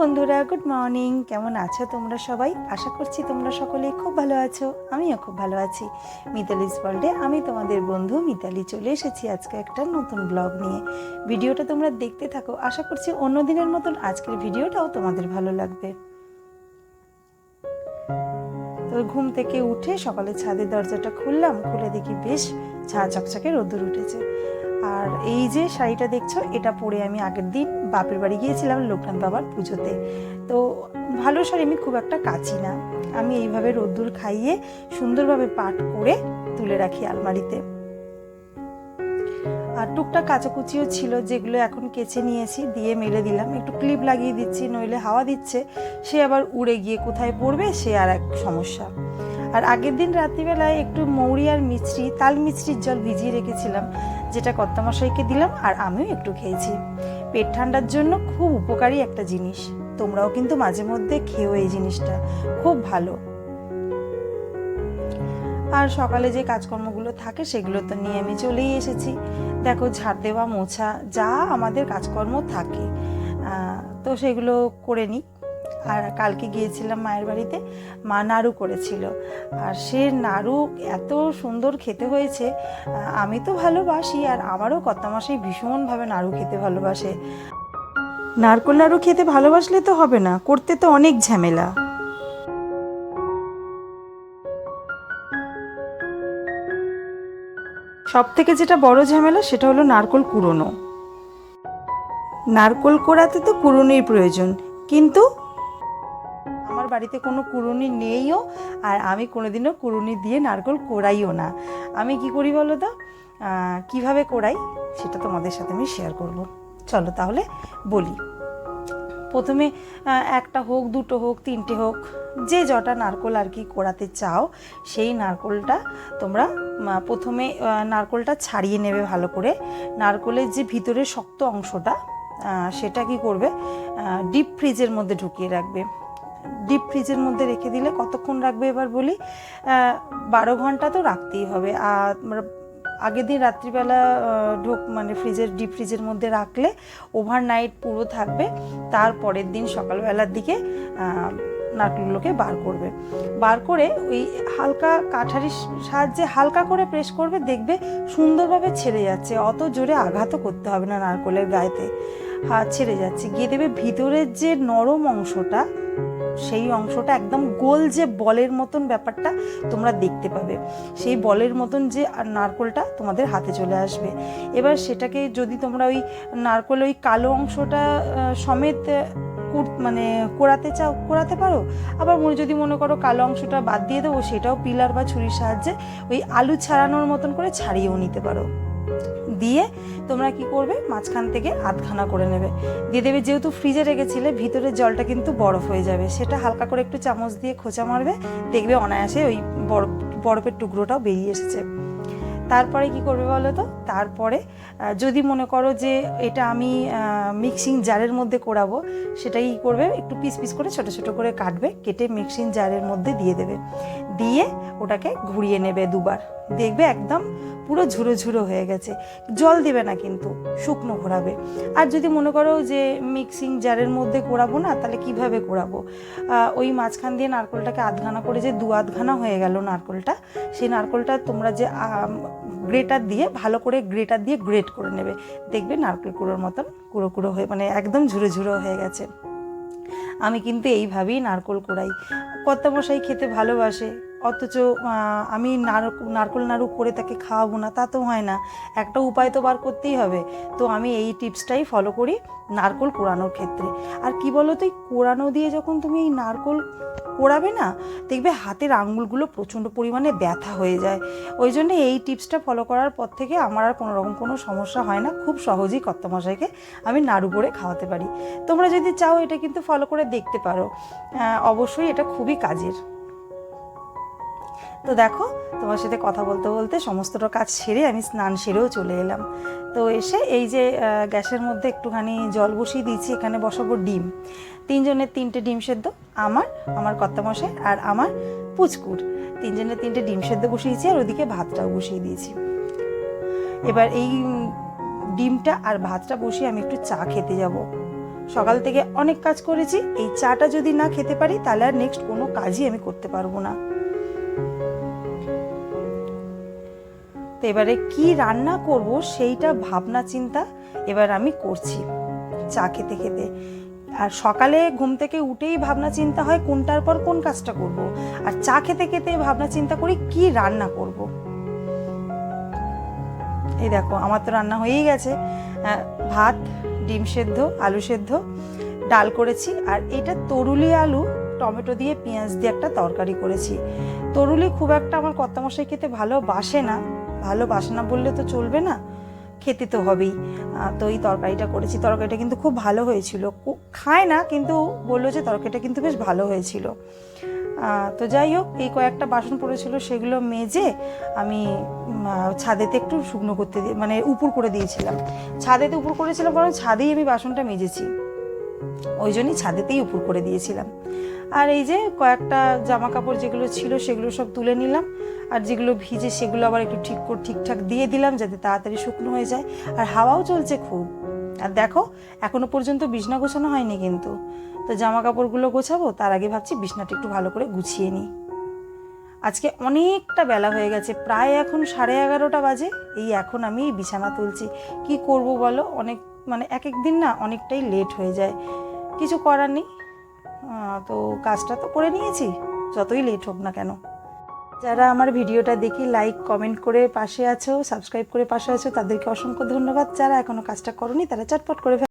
বন্ধুরা, good morning. কেমন আছো তোমরা সবাই? আশা করছি তোমরা সকলেই খুব ভালো আছো, আমিও খুব ভালো আছি। মিতালিস ওয়ার্ল্ডে আমি তোমাদের বন্ধু মিতালি চলে এসেছি আজকে একটা নতুন ব্লগ নিয়ে। ভিডিওটা তোমরা দেখতে থাকো, আশা করছি অন্য দিনের মতন আজকের ভিডিওটাও তোমাদের ভালো লাগবে। তো ঘুম থেকে উঠে সকালে ছাদের দরজাটা খুললাম, খুলে দেখি বেশ ঝাঁ চকচকে রোদ্দুর উঠেছে। আর এই যে শাড়িটা দেখছ, এটা পরে আমি আগের দিন বাপের বাড়ি গিয়েছিলাম লোকনাথ বাবার পুজোতে। তো ভালো শাড়ি, আমি খুব একটা কাচি না। আমি এইভাবে রোদ্দুর খাইয়ে সুন্দরভাবে পাট করে তুলে রাখি আলমারিতে। আর টুকটাক কাচাকুচিও ছিল, যেগুলো এখন কেচে নিয়েছি, দিয়ে মেলে দিলাম। একটু ক্লিপ লাগিয়ে দিচ্ছি, নইলে হাওয়া দিচ্ছে। সে আবার উড়ে গিয়ে কোথায় পড়বে, সে আর এক সমস্যা। আর আগের দিন রাত্রিবেলায় একটু মৌরি আর মিছরি, তাল মিছরির জল ভিজিয়ে রেখেছিলাম। যেটা কর্তামশাইকে দিলাম আর আমিও একটু খেয়েছি। পেট ঠান্ডার জন্য খুব উপকারী একটা জিনিস। তোমরাও কিন্তু মাঝে মধ্যে খেও এই জিনিসটা। খুব ভালো। আর সকালে যে কাজকর্মগুলো থাকে সেগুলো তো নিয়ে আমি চলেই এসেছি। দেখো, ঝাড় দেওয়া, মোছা, যা আমাদের কাজকর্ম থাকে। তো সেগুলো করে নিই। আর কালকে গিয়েছিলাম মায়ের বাড়িতে, মা নাড়ু করেছিল। আর সে নাড়ু এত সুন্দর খেতে হয়েছে আমি তো ভালোবাসি আর আমারও কর্তামশাই ভীষণভাবে নাড়ু খেতে ভালোবাসে। নারকোল নাড়ু খেতে ভালোবাসলে তো হবে না, করতে তো অনেক ঝামেলা। সব থেকে যেটা বড় ঝামেলা সেটা হলো নারকোল কুড়োনো। নারকোল কোড়াতে তো কুড়ুনির প্রয়োজন, কিন্তু আমার বাড়িতে কোনো কুড়ুনি নেইও আর আমি কোনোদিনও কুড়ুনি দিয়ে নারকোল কোড়াইও না। আমি কি করি বলো তো? কীভাবে কোড়াই সেটা তোমাদের সাথে আমি শেয়ার করব। চলো তাহলে বলি। প্রথমে একটা হোক, দুটো হোক, তিনটে হোক, যে জটা নারকোল আর কি কোড়াতে চাও, সেই নারকোলটা তোমরা প্রথমে নারকোলটা ছাড়িয়ে নেবে ভালো করে। নারকোলের যে ভিতরের শক্ত অংশটা সেটা কি করবে? ডিপ ফ্রিজের মধ্যে ঢুকিয়ে রাখবে। ডিপ ফ্রিজের মধ্যে রেখে দিলে কতক্ষণ রাখবে এবার বলি? বারো ঘণ্টা তো রাখতেই হবে। আর আগের দিন রাত্রিবেলা ঢোক মানে ফ্রিজের ডিপ ফ্রিজের মধ্যে রাখলে ওভারনাইট পুরো থাকবে। তার পরের দিন সকালবেলার দিকে আহ, নারকেলগুলোকে বার করবে। বার করে ওই হালকা কাঠারির সাহায্যে হালকা করে প্রেস করবে দেখবে সুন্দরভাবে ছেড়ে যাচ্ছে। অত জোরে আঘাতও করতে হবে না নারকলের গায়েতে। হাত ছেড়ে যাচ্ছে। গিয়ে দেবে ভিতরের যে নরম অংশটা সেই অংশটা একদম গোল যে বলের মতন ব্যাপারটা তোমরা দেখতে পাবে। সেই বলের মতন যে নারকোলটা তোমাদের হাতে চলে আসবে। এবার সেটাকে যদি তোমরা ওই নারকোল ওই কালো অংশটা সমেত মানে কোড়াতে চাও কোড়াতে পারো? আবার মনে, যদি মনে করো কালো অংশটা বাদ দিয়ে দেবো, সেটাও পিলার বা ছুরির সাহায্যে ওই আলু ছাড়ানোর মতন করে ছাড়িয়েও নিতে পারো। দিয়ে তোমরা কি করবে? মাঝখান থেকে আধখানা করে নেবে। দিয়ে দেবে যেহেতু ফ্রিজে রেখেছিলে, ভিতরের জলটা কিন্তু বরফ হয়ে যাবে। সেটা হালকা করে একটু চামচ দিয়ে খোঁচা মারবে। দেখবে অনায়াসে ওই বরফ, বরফের টুকরোটাও বেরিয়ে এসেছে। তারপরে কি করবে বলো তো? তারপরে যদি মনে করো যে এটা আমি মিক্সিং জারের মধ্যে করাবো সেটা কি করবে? একটু পিস পিস করে ছোট ছোট করে কাটবে কেটে মিক্সিং জারের মধ্যে দিয়ে দেবে। দিয়ে ওটাকে ঘুরিয়ে নেবে দুবার। দেখবে একদম পুরো ঝুরো ঝুরো হয়ে গেছে। জল দেবে না কিন্তু শুকনো ঘোরাবে। আর যদি মনে করো যে মিক্সিং জারের মধ্যে কোড়াবো না তাহলে কীভাবে আহ, ওই মাঝখান দিয়ে নারকোলটাকে আধখানা করে যে দু আধখানা হয়ে গেল নারকোলটা সেই নারকোলটা তোমরা যে গ্রেটার দিয়ে, ভালো করে গ্রেটার দিয়ে গ্রেট করে নেবে। দেখবে নারকেল কুড়োর মতন কুড়ো কুড়ো হয়ে মানে একদম ঝুরো ঝুরো হয়ে গেছে। আমি কিন্তু এইভাবেই নারকোল কোড়াই। কর্তামশাই খেতে ভালোবাসে। অথচ আমি নারক, নারকোল নাড়ু করে তাকে খাওয়াবো না, তা তো হয় না। একটা উপায় তো বার করতেই হবে। তো আমি এই টিপসটাই ফলো করি নারকোল কোড়ানোর ক্ষেত্রে। আর কি বলো তো এই কোড়ানো দিয়ে যখন তুমি এই নারকোল কোড়াবে না, দেখবে হাতের আঙুলগুলো প্রচণ্ড পরিমাণে ব্যথা হয়ে যায়। ওই জন্য এই টিপসটা ফলো করার পর থেকে আমার আর কোনো রকম কোনো সমস্যা হয় না। খুব সহজেই কর্তামশাইকে আমি নাড়ু করে খাওয়াতে পারি। তোমরা যদি চাও এটা কিন্তু ফলো করে দেখতে পারো। অবশ্যই এটা খুবই কাজের। তো দেখো, তোমার সাথে কথা বলতে বলতে সমস্তটা কাজ সেরে আমি স্নান সেরেও চলে এলাম। তো এসে এই যে গ্যাসের মধ্যে একটুখানি জল বসিয়ে দিয়েছি, এখানে বসাবো ডিম। তিনজনের তিনটে ডিম সেদ্ধ, আমার আমার কর্তামশাই আর আমার পুচকুর। তিনজনের তিনটে ডিম সেদ্ধ বসিয়েছি আর ওদিকে ভাতটাও বসিয়ে দিয়েছি। এবার এই ডিমটা আর ভাতটা বসিয়ে আমি একটু চা খেতে যাব। সকাল থেকে অনেক কাজ করেছি, এই চাটা যদি না খেতে পারি তাহলে আর নেক্সট কোনো কাজই আমি করতে পারব না। তো এবারে কি রান্না করব সেইটা ভাবনা চিন্তা এবার আমি করছি, চা খেতে খেতে। আর সকালে ঘুম থেকে উঠেই ভাবনা চিন্তা হয় কোনটার পর কোন কাজটা করব, আর চা খেতে খেতে ভাবনা চিন্তা করি কি রান্না করব। এই দেখো, আমার তো রান্না হয়েই গেছে। ভাত, ডিম সেদ্ধ, আলু সেদ্ধ, ডাল করেছি, আর এটা তরুলি আলু, টমেটো দিয়ে, পেঁয়াজ দিয়ে একটা তরকারি করেছি। তরুলি খুব একটা আমার কর্তামশাই খেতে ভালোবাসে না। ভালোবাসে না বললে তো চলবে না। খেতে তো হবেই। তো এই তরকারিটা করেছি। তরকারিটা কিন্তু খুব ভালো হয়েছিল। খায় না, কিন্তু বলল যে তরকারিটা কিন্তু বেশ ভালো হয়েছিল। তো যাই হোক, এই কয়েকটা বাসন পড়েছিল, সেগুলো মেজে আমি ছাদেতে একটু শুকনো করতে মানে উপর করে দিয়েছিলাম। ছাদেতে উপর করেছিলাম কারণ ছাদেই আমি বাসনটা মেজেছি। ওই জন্যই ছাদেতেই উপর করে দিয়েছিলাম। আর এই যে কয়েকটা জামা কাপড় যেগুলো ছিল সেগুলো সব তুলে নিলাম। আর যেগুলো ভিজে সেগুলো আবার একটু ঠিক করে ঠিকঠাক দিয়ে দিলাম যাতে তাড়াতাড়ি শুকনো হয়ে যায়। আর হাওয়াও চলছে খুব। আর দেখো, এখনও পর্যন্ত বিছনা গোছানো হয়নি কিন্তু। তো জামা কাপড়গুলো গোছাবো, তার আগে ভাবছি বিছনাটা একটু ভালো করে গুছিয়ে নিই। আজকে অনেকটা বেলা হয়ে গেছে, প্রায় এখন সাড়ে এগারোটা বাজে। এই এখন আমি বিছানা তুলছি। কি করব বলো? অনেক মানে এক এক দিন না অনেকটাই লেট হয়ে যায়। কিছু করার নেই। তো কাজটা তো করে নিয়েছি, যতই লেট হোক না কেন। যারা আমার ভিডিওটা দেখি লাইক কমেন্ট করে পাশে আছো সাবস্ক্রাইব করে পাশে আছো, তাদেরকে অসংখ্য ধন্যবাদ। যারা এখনও কাজটা করনি, তারা চটপট করে।